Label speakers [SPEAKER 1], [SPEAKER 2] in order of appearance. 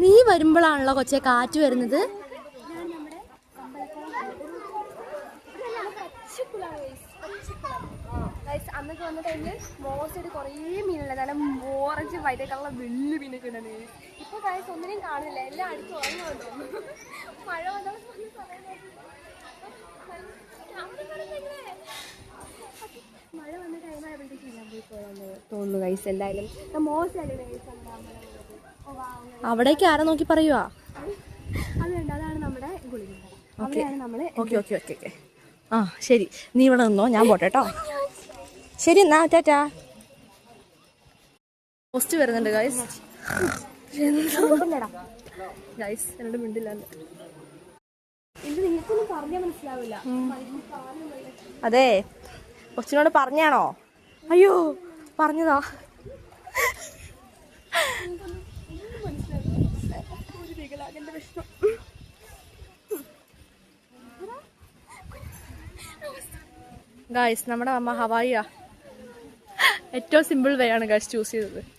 [SPEAKER 1] നീ വരുമ്പോഴാണല്ലോ കൊച്ചെ കാറ്റ് വരുന്നത്.
[SPEAKER 2] മീനുണ്ട് നല്ല ഓറഞ്ച് വൈറ്റ് ഒന്നിനെയും കാണുന്നില്ല എല്ലാം അടിച്ച് തോന്നുന്നു ഗൈസ് എന്തായാലും. മോശമല്ലേ
[SPEAKER 1] അവിടേക്ക് ആരെ നോക്കി പറയുവാ?
[SPEAKER 2] അതാണ് നമ്മുടെ ഗുളിക അവിടെയാണ് നമ്മൾ
[SPEAKER 1] ഓക്കെ ഓക്കെ ഓക്കെ ഓക്കെ. ആ ശരി. നീ ഇവിടെ നിന്നോ? ഞാൻ പോട്ടെ കേട്ടോ. ശരി എന്നാ ടാറ്റാ. പോസ്റ്റ് വരുന്നുണ്ട് ഗൈസ് ഗൈസ് എന്നോട്
[SPEAKER 2] മിണ്ടില്ല
[SPEAKER 1] അതെ. കൊച്ചിനോട് പറഞ്ഞാണോ? അയ്യോ പറഞ്ഞതാ. ഗൈസ് നമ്മുടെ അമ്മ ഹവായിയാ. ഏറ്റവും സിമ്പിൾ വേ ആണ് ഗായ്സ് ചൂസ് ചെയ്തത്.